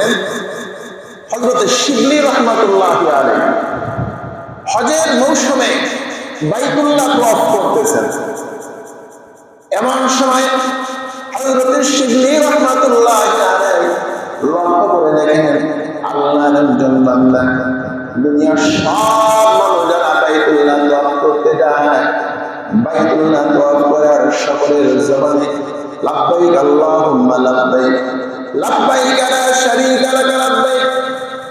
করতেছিলেন হজরত শিবলি রহমাতুল্লাহ হজের মৌসুমে বাইতুল্লাহ তওয়াফ করতেছেন। এমন সময় হজরত শিবলি রহমাতুল্লাহ লক্ষ্য করে দেখেন আল্লাহর একজন বান্দা দুনিয়ার সব যারা বাইতুল্লাহ তওয়াফ করতে যায়। বাইতুল্লাহ তওয়াফ করার সকলের জবানে লাব্বাইক আল্লাহুম্মা লাব্বাইক। শারীকা লাক লাব্বাইক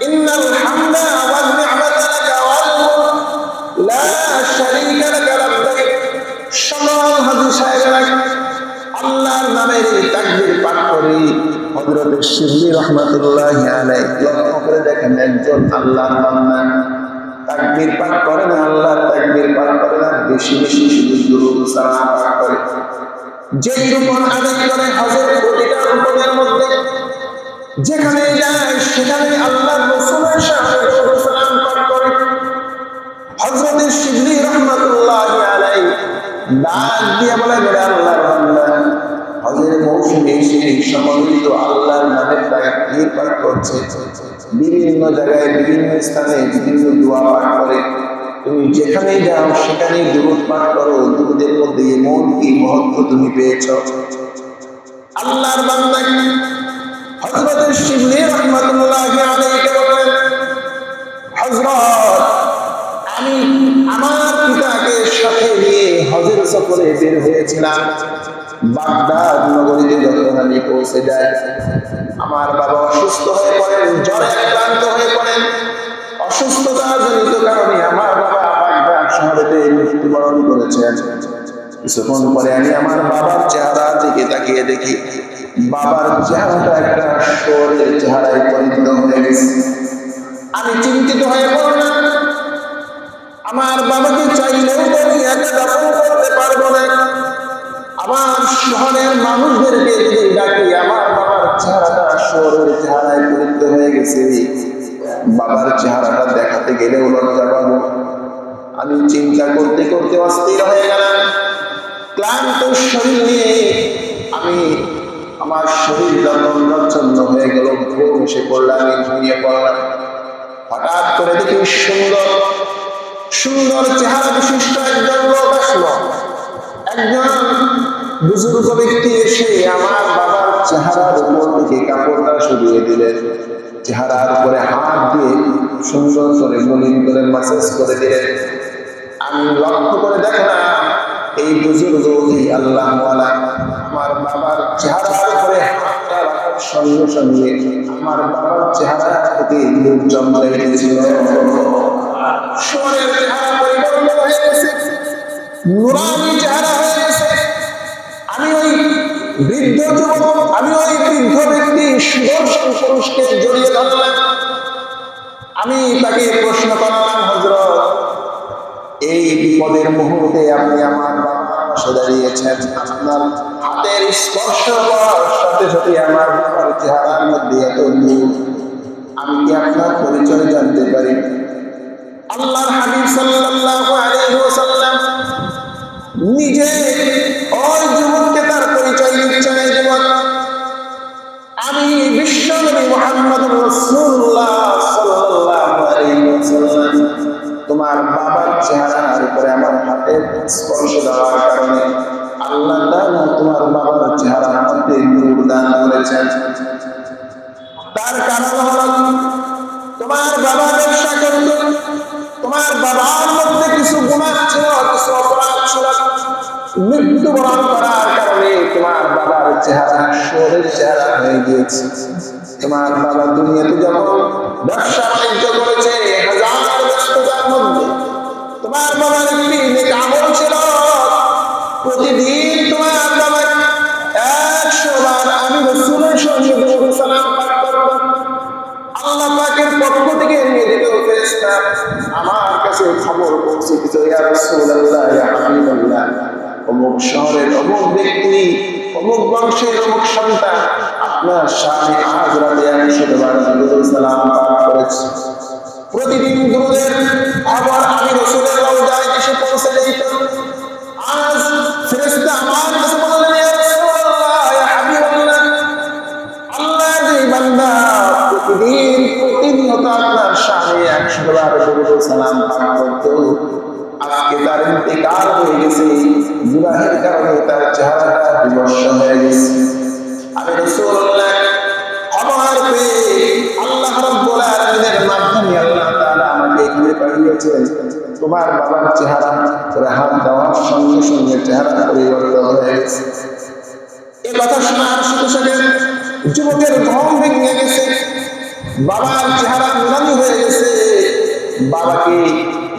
ইন্নাল হামদা ওয়ান নি'মাতা লাক ওয়াল মুলক, লা শারীকা লাক লাব্বাইক সকল হাদিস সাহেবেরা, আল্লাহর নামের এই তাকবীর পাঠ করি। হযরত শিবলি রাহমাতুল্লাহি আলাইহি, লক্ষ্য করে দেখেন একজন আল্লাহর বান্দা তাকবীর আদায় করে যেখানে যায়, সেখানে আল্লাহ রাসূলের করে। বলে আল্লাহর করছে? বিভিন্ন জায়গায়, বিভিন্ন স্থানে বিভিন্ন দোয়া পাঠ করে। তুমি যেখানে যাও, সেখানেই দুরূদ পাঠ করো। দুরূদের মধ্যে এমন কি মহত্ব তুমি পেয়েছ? আল্লাহর বান্দা হযরত শিবলি রাহমাতুল্লাহি আমি আমার পিতাকে সাথে নিয়ে হজের সফরে হয়েছিলাম। বাগদাদ নগরীতে পৌঁছে যাই, আমার বাবা অসুস্থ হয়ে পড়েন, জ্বরে হয়ে পড়েন। অসুস্থতা জনিত কারণে আমার বাবা বাগদাদ শহরেতে মৃত্যুবরণ করেছেন। কিছুক্ষণ পরে আমি আমার বাবার চেহারার দিকে তাকিয়ে দেখি। বাবার চেহারাটা একটা শোরের চেহারায় পরিণত হয়ে গেছে। আমি চিন্তিত হয়ে পড়লাম আমার বাবাকে চাইলেও আমি একা দাফন করতে পারব না। আমার শহরের মানুষদেরকে যদি ডাকি, আমার বাবার চেহারাটা শহরের চেহারায় পরিণত হয়ে গেছে। বাবার চেহারাটা দেখাতে গেলেও লজ্জা পাবো। আমি চিন্তা করতে করতে অস্থির হয়ে গেলাম। ক্লান্ত শরীর নিয়ে আমি আমার শরীর যখন রচ্ছন্ন হয়ে গেল, ঘুম এসে পড়লাম ঘুমিয়ে পড়লাম। হঠাৎ করে দেখি সুন্দর সুন্দর চেহারা বিশিষ্ট একজন লোক আসলো। একজন বুজুর্গ ব্যক্তি এসে আমার বাবার চেহারার উপর থেকে কাপড়টা সরিয়ে দিলেন। চেহারার উপরে হাত দিয়ে সুন্দর করে মলিন করে মাসাজ করে দিলেন। আমি লক্ষ্য করে দেখলাম, এই বুজুর্গ আল্লাহ আমার বাবার রাখার সঙ্গে সঙ্গে আমার বাবার চেহারা থেকে লোক জমলাই পরিবর্তন হয়ে গেছে। আমি ওই বৃদ্ধ আমি ওই বৃদ্ধ ব্যক্তি জড়িয়ে আমি তাকে প্রশ্ন করলাম হজরত এই বিপদের মুহূর্তে আপনি আমার বাবার পাশে দাঁড়িয়েছেন, আপনার হাতের স্পর্শ পাওয়ার সাথে সাথে আমার বাবার চেহারার মধ্যে এত নূর আমি কি আপনার পরিচয় জানতে পারি? আল্লাহর হাবিব সাল্লাল্লাহু আলাইহি ওয়াসাল্লাম নিজে ওই যুবককে তার পরিচয় আমি বিশ্বনবী মুহাম্মদ রাসূলুল্লাহ সাল্লাল্লাহু আলাইহি ওয়াসাল্লাম। তোমার বাবার চেহারার উপরে আমার হাতের স্পর্শ দেওয়ার কারণে আল্লাহ তাআলা তোমার বাবার চেহারার মধ্যে নূর দান করেছেন। তার কারণ হলো তোমার বাবা ব্যবসা করত, তোমার বাবার মধ্যে কিছু গুণা ছিল, কিছু অপরাধ ছিল। মৃত্যুবরণ করার কারণে তোমার বাবার চেহারা শরীর চেহারা হয়ে গিয়েছে। তোমার বাবা দুনিয়াতে যখন ব্যবসা বাণিজ্য করেছে, হাজার ব্যস্ততার মধ্যে, তোমার বাবার একটি আমল ছিল পক্ষ থেকে ফেরেশতা, আমার কাছে খবর পৌঁছে ইয়া রাসূলুল্লাহ, ইয়া অমুক শহরের অমুক ব্যক্তি, অমুক বংশের অমুক সন্তান আপনার সামনে আজ রাতে একশো বার সালাম করেছে। প্রতিদিন কারণে তার চেহারাটা বিমর্ষ হয়ে গেছে। আমি তোমার চেহারা দেওয়ার সঙ্গে চেহারা পরিবর্তন হয়ে গেছে। হয়ে গেছে। বাবাকে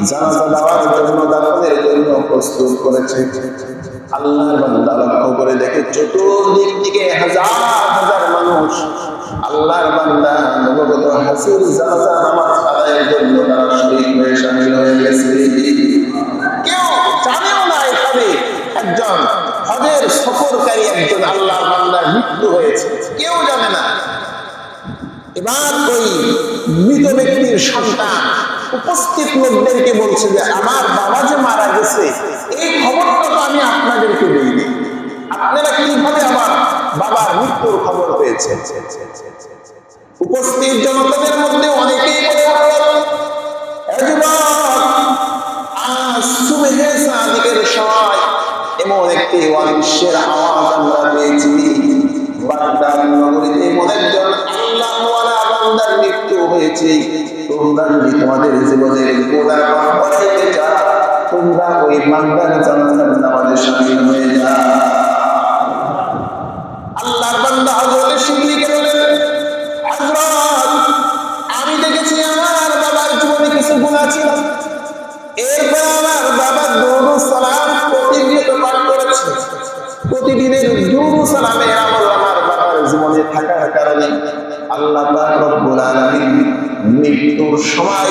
জানাজা দেওয়ার জন্য জন্য প্রস্তুত করেছে। আল্লাহর বান্দা লক্ষ্য করে দেখে চতুর্দিক থেকে হাজার হাজার মানুষ আল্লাহর বান্দা, নবগত হাসির জানাজা নামাজ আদায়ের জন্য তারা শরীর হয়ে শামিল হয়ে গেছে। কেউ জানেও না এখানে একজন হজের সফরকারী একজন আল্লাহর বান্দার মৃত্যু হয়েছে। কেউ জানে না। এবার ওই মৃত ব্যক্তির সন্তান উপস্থিত লোকদেরকে বলছে যে, আমার বাবা যে মারা গেছে, এই আপনাদেরকে বলি আপনারা কীভাবে আমার বাবার মৃত্যুর খবর পেয়েছেন? উপস্থিত জনতাদের মধ্যে অনেকেই বলে উঠল "এ যুবক, আজ সুবহে সাদিকের সময় এমন একজন হয়েছে। তোমাদের জীবনের তোমরা ওই বান্দার জানাজার নামাজে শামিল হয়ে যাও আল্লাহর বান্দা হযরত শিবলিকে বলেন, হযরত, আমি দেখেছি আমার বাবার জীবনে কিছু গুনাহ ছিল। এরপর আমার বাবা দুরু সালাম প্রতিনিয়ত পাঠ করেছে। প্রতিদিনের দুরু সালামের আমল আমার বাবার জীবনে থাকার কারণে আল্লাহ পাক রব্বুল আলামিন মৃত্যুর সময়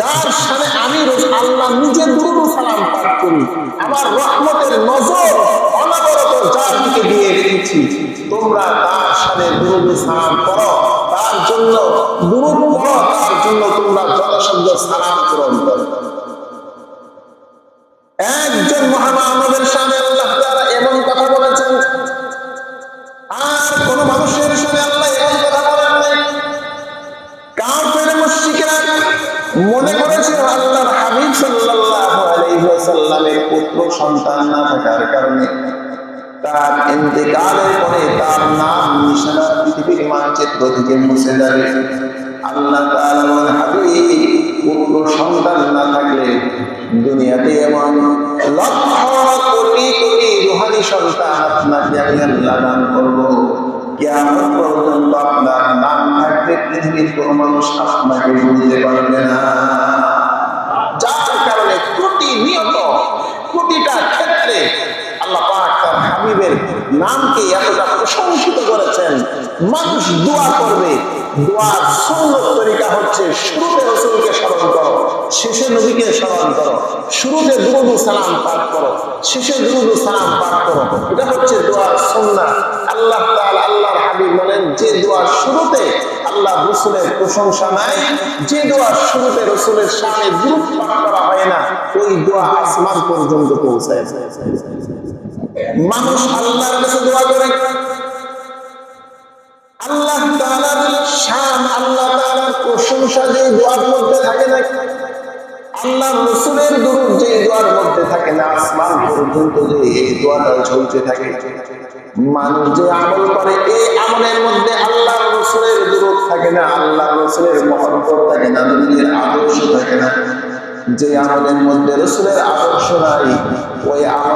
যার সামনে আমি আল্লাহ নিজে সালাম পাঠ করি। আমার রহমতের নজর অনবরত যার দিকে দিয়ে রেখেছি। তোমরা তার সামনে দুরুদ সালাম করো, তার জন্য দুরুদ তার জন্য তোমরা যথাসাধ্য সালাম পূরণ করো। একজন মহামানবের সামনে আল্লাহ তাআলা এমন কথা বলেছেন মনে করেছিল আল্লাহর হাবিব সাল্লাল্লাহু আলাইহি ওয়াসাল্লামের পুত্র সন্তান না থাকার কারণে তার ইন্তেকালের পরে তার নাম নিশানা পৃথিবীর মানচিত্র থেকে মুছে যাবে আল্লাহ তাআলা বলেন, হাবিব, পুত্র সন্তান না থাকলে দুনিয়াতে এমন লক্ষ কোটি কোটি রুহানি সন্তান আপনাকে আমি আল্লাহ দান করব। কেমন পর্যন্ত আপনার নাম থাকবে পৃথিবীর কোনো মানুষ আপনাকে বুঝতে পারবে না। যার কারণে প্রতিনিয়ত, প্রতিটা ক্ষেত্রে আল্লাহ শুরুতে পাঠ করো পাঠ করো। এটা হচ্ছে দোয়ার আল্লাহ আল্লাহর হাবিব বলেন, যে দোয়ার শুরুতে আল্লাহ রসুলের প্রশংসা নাই। যে দোয়ার শুরুতে রসুলের সামনে দুরুদ পাঠ করা হয় না, ওই দোয়া আসমান পর্যন্ত পৌঁছায় মানুষ আল্লাহর কাছে দোয়া করে। আল্লাহ তাআলার শান, আল্লাহ তাআলার প্রশংসা যে দোয়ার মধ্যে থাকে না আল্লাহ রসুলের যে দোয়ার মধ্যে থাকে না, আসমান পর্যন্ত যে এই দোয়াটা থাকে। মানুষ যে আমল করে, এই আমলের মধ্যে আল্লাহ রসুলের দূরত থাকে না, আল্লাহ রসুলের মহব্বত থাকে না নবীর আদর্শ থাকে না। যে আমলের মধ্যে রসুলের আদর্শ নাই, ওই আমল